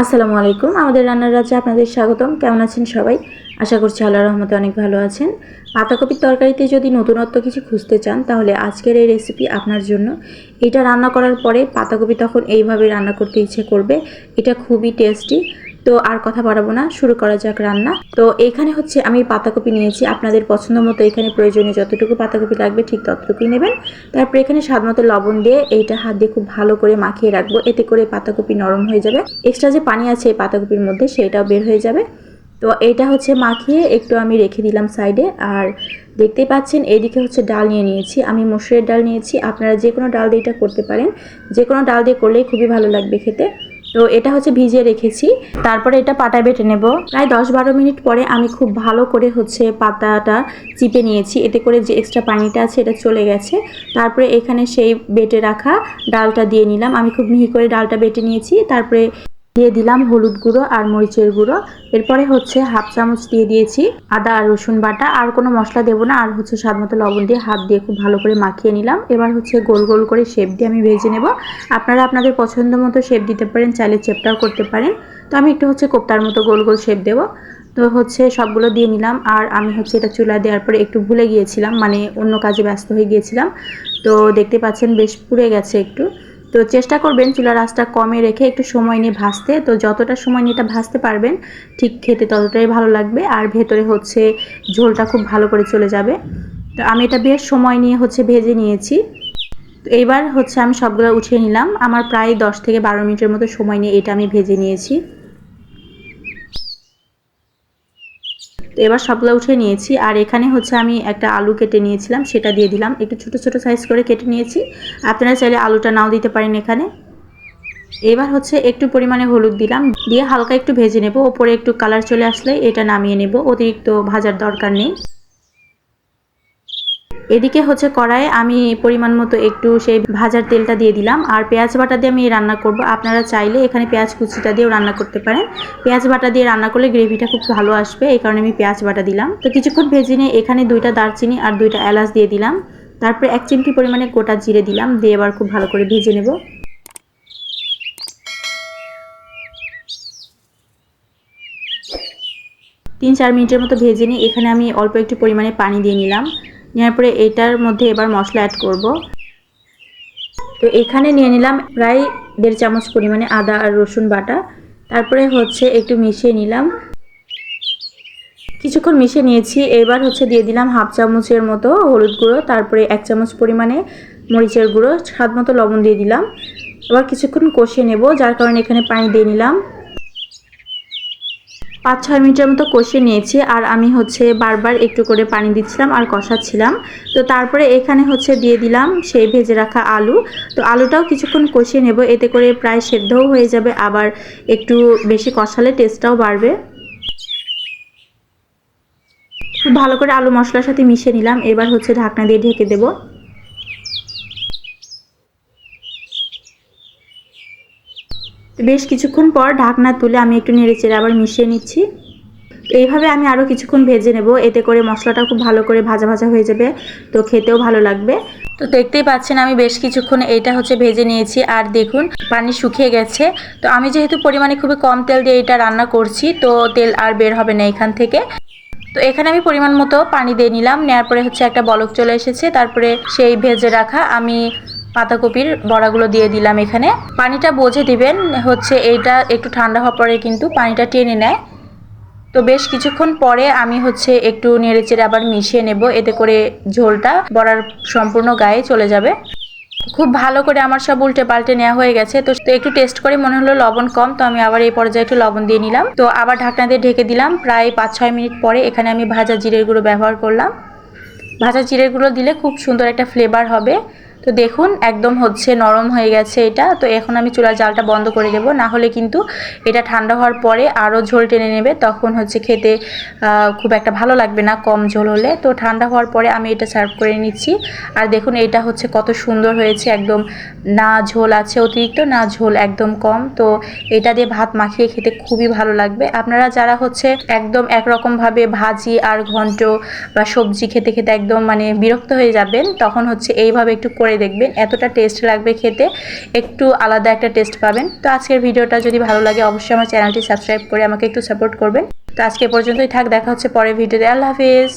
আসসালামু আলাইকুম, আমাদের রান্নার রাজ্যে আপনাদের স্বাগতম। কেমন আছেন সবাই? আশা করছি আল্লাহ রহমতে অনেক ভালো আছেন। পাতাকপির তরকারিতে যদি নতুনত্ব কিছু খুঁজতে চান, তাহলে আজকের এই রেসিপি আপনার জন্য। এটা রান্না করার পরে পাতাকপি তখন এইভাবে রান্না করতে ইচ্ছে করবে। এটা খুবই টেস্টি তো আর কথা বাড়াবো না, শুরু করা যাক রান্না। তো এখানে হচ্ছে আমি পাতাকপি নিয়েছি, আপনাদের পছন্দ মতো এখানে প্রয়োজনীয় যতটুকু পাতাকপি লাগবে ঠিক ততটুকুই নেবেন। তারপরে এখানে স্বাদ মতো লবণ দিয়ে এইটা হাত দিয়ে খুব ভালো করে মাখিয়ে রাখব, এতে করে পাতাকপি নরম হয়ে যাবে। এক্সট্রা যে পানি আছে এই পাতাকপির মধ্যে সেটাও বের হয়ে যাবে। তো এইটা হচ্ছে মাখিয়ে একটু আমি রেখে দিলাম সাইডে, আর দেখতেই পাচ্ছেন এইদিকে হচ্ছে ডাল নিয়ে নিয়েছি। আমি মসুরের ডাল নিয়েছি, আপনারা যে কোনো ডাল দিয়ে এটা করতে পারেন। যে কোনো ডাল দিয়ে করলেই খুবই ভালো লাগবে খেতে। তো এটা হচ্ছে ভিজিয়ে রেখেছি। তারপরে এটা পাটায় বেটে নেব। প্রায় দশ বারো মিনিট পরে আমি খুব ভালো করে হচ্ছে পাতাটা চিপে নিয়েছি। এতে করে যে এক্সট্রা পানিটা আছে এটা চলে গেছে। তারপরে এখানে সেই বেটে রাখা ডালটা দিয়ে নিলাম। আমি খুব মিহি করে ডালটা বেটে নিয়েছি। তারপরে দিয়ে দিলাম হলুদ গুঁড়ো আর মরিচের গুঁড়ো। এরপরে হচ্ছে হাফ চামচ দিয়ে দিয়েছি আদা আর রসুন বাটা। আর কোনো মশলা দেবো না, আর হচ্ছে স্বাদ মতো লবণ দিয়ে হাত দিয়ে খুব ভালো করে মাখিয়ে নিলাম। এবার হচ্ছে গোল গোল করে শেপ দিয়ে আমি ভেজে নেব। আপনারা আপনাদের পছন্দ মতো শেপ দিতে পারেন, চাইলে চেপটাও করতে পারেন। তো আমি একটু হচ্ছে কোপ্তার মতো গোল গোল শেপ দেবো। তো হচ্ছে সবগুলো দিয়ে নিলাম। আর আমি হচ্ছে এটা চুলা দেওয়ার পরে একটু ভুলে গিয়েছিলাম মানে অন্য কাজে ব্যস্ত হয়ে গিয়েছিলাম। তো দেখতে পাচ্ছেন বেশ পুড়ে গেছে একটু। তো চেষ্টা করবেন চুলার আঁচটা কমে রেখে একটু সময় নিয়ে ভাজতে। তো যতটা সময় নিয়ে এটা ভাজতে পারবেন, ঠিক খেতে ততটাই ভালো লাগবে। আর ভেতরে হচ্ছে ঝোলটা খুব ভালো করে চলে যাবে। তো আমি এটা বেশ সময় নিয়ে হচ্ছে ভেজে নিয়েছি। তো এইবার হচ্ছে আমি সবগুলো উঠিয়ে নিলাম। আমার প্রায় দশ থেকে বারো মিনিটের মতো সময় নিয়ে এটা আমি ভেজে নিয়েছি। তো এবার সবগুলো উঠে নিয়েছি। আর এখানে হচ্ছে আমি একটা আলু কেটে নিয়েছিলাম, সেটা দিয়ে দিলাম। একটু ছোট ছোট সাইজ করে কেটে নিয়েছি। আপনারা চাইলে আলুটা নাও দিতে পারেন এখানে। এবার হচ্ছে একটু পরিমাণে হলুদ দিলাম। দিয়ে হালকা একটু ভেজে নেব। ওপরে একটু কালার চলে আসলে এটা নামিয়ে নেব। অতিরিক্ত ভাজার দরকার নেই। এদিকে হচ্ছে কড়াইয়ে আমি পরিমাণ মতো একটু সেই ভাজার তেলটা দিয়ে দিলাম। আর পেঁয়াজ বাটা দিয়ে আমি রান্না করব। আপনারা চাইলে এখানে পেঁয়াজ কুচিটা দিয়েও রান্না করতে পারেন। পেঁয়াজ বাটা দিয়ে রান্না করলে গ্রেভিটা খুব ভালো আসবে, এই কারণে আমি পেঁয়াজ বাটা দিলাম। তো কিছুক্ষণ ভেজে নিয়ে এখানে দুইটা দারচিনি আর দুইটা এলাচ দিয়ে দিলাম। তারপরে এক চিমটি পরিমাণে গোটা জিরে দিলাম, দিয়ে এবার খুব ভালো করে ভেজে নেব। তিন চার মিনিটের মতো ভেজে নিয়ে এখানে আমি অল্প একটু পরিমাণে পানি দিয়ে নিলাম। নেওয়ার পরে এটার মধ্যে এবার মশলা অ্যাড করব। তো এখানে নিয়ে নিলাম প্রায় দেড় চামচ পরিমাণে আদা আর রসুন বাটা। তারপরে হচ্ছে একটু মিশিয়ে নিলাম। কিছুক্ষণ মিশিয়ে নিয়েছি, এবার হচ্ছে দিয়ে দিলাম হাফ চামচের মতো হলুদ গুঁড়ো, তারপরে এক চামচ পরিমাণে মরিচের গুঁড়ো, স্বাদ মতো লবণ দিয়ে দিলাম। এবার কিছুক্ষণ কষিয়ে নেব, যার কারণে এখানে পানি দিয়ে নিলাম। পাঁচ ছয় মিনিটের মতো কষিয়ে নিয়েছি আর আমি হচ্ছে বারবার একটু করে পানি দিচ্ছিলাম আর কষাচ্ছিলাম। তো তারপরে এখানে হচ্ছে দিয়ে দিলাম সেই ভেজে রাখা আলু। তো আলুটাও কিছুক্ষণ কষিয়ে নেব, এতে করে প্রায় সেদ্ধও হয়ে যাবে, আবার একটু বেশি কষালে টেস্টটাও বাড়বে। খুব ভালো করে আলু মশলার সাথে মিশিয়ে নিলাম, এবার হচ্ছে ঢাকনা দিয়ে ঢেকে দেবো। বেশ কিছুক্ষণ পর ঢাকনা তুলে আমি একটু নেড়েচেড়ে আবার মিশিয়ে নিচ্ছি। এইভাবে আমি আরও কিছুক্ষণ ভেজে নেব। এতে করে মশলাটা খুব ভালো করে ভাজা ভাজা হয়ে যাবে। তো খেতেও ভালো লাগবে। তো দেখতেই পাচ্ছেন আমি বেশ কিছুক্ষণ এইটা হচ্ছে ভেজে নিয়েছি। আর দেখুন, পানি শুকিয়ে গেছে। তো আমি যেহেতু পরিমাণে খুবই কম তেল দিয়ে এটা রান্না করছি, তো তেল আর বের হবে না এখান থেকে। তো এখানে আমি পরিমাণ মতো পানি দিয়ে নিলাম। নেওয়ার পরে হচ্ছে একটা বলক চলে এসেছে। তারপরে সেই ভেজে রাখা আমি পাতাকপির বড়াগুলো দিয়ে দিলাম এখানে। পানিটা বোঝে দিবেন, হচ্ছে এইটা একটু ঠান্ডা হওয়ার পরে কিন্তু পানিটা টেনে নেয়। তো বেশ কিছুক্ষণ পরে আমি হচ্ছে একটু নেড়েচেড়ে আবার মিশিয়ে নেব, এতে করে ঝোলটা বড়ার সম্পূর্ণ গায়ে চলে যাবে। খুব ভালো করে আমার সব উল্টে পাল্টে নেওয়া হয়ে গেছে। তো একটু টেস্ট করে মনে হলো লবণ কম, তো আমি আবার এই পর্যায়ে একটু লবণ দিয়ে নিলাম। তো আবার ঢাকনা দিয়ে ঢেকে দিলাম। প্রায় পাঁচ ছয় মিনিট পরে এখানে আমি ভাজা জিরের গুঁড়ো ব্যবহার করলাম। ভাজা জিরের গুঁড়ো দিলে খুব সুন্দর একটা ফ্লেভার হবে। তো দেখুন, একদম হচ্ছে নরম হয়ে গেছে এটা। তো এখন আমি চুলার জালটা বন্ধ করে দেবো। না হলে কিন্তু এটা ঠান্ডা হওয়ার পরে আরও ঝোল টেনে নেবে। তখন হচ্ছে খেতে খুব একটা ভালো লাগবে না কম ঝোল হলে। তো ঠান্ডা হওয়ার পরে আমি এটা সার্ভ করে নিচ্ছি। আর দেখুন, এটা হচ্ছে কত সুন্দর হয়েছে। একদম না ঝোল আছে অতিরিক্ত, না ঝোল একদম কম। তো এটা দিয়ে ভাত মাখিয়ে খেতে খুবই ভালো লাগবে। আপনারা যারা হচ্ছে একদম একরকমভাবে ভাজি আর ঘন্ট বা সবজি খেতে খেতে একদম মানে বিরক্ত হয়ে যাবেন, তখন হচ্ছে এইভাবে একটু করে দেখবেন, এতটা টেস্ট লাগবে খেতে। একটু আলাদা একটা টেস্ট পাবেন। তো আজকের ভিডিওটা যদি ভালো লাগে, অবশ্যই আমার চ্যানেলটি সাবস্ক্রাইব করে আমাকে একটু সাপোর্ট করবেন। তো আজকে পর্যন্তই থাক, দেখা হচ্ছে পরের ভিডিওতে। আল্লাহ হাফিজ।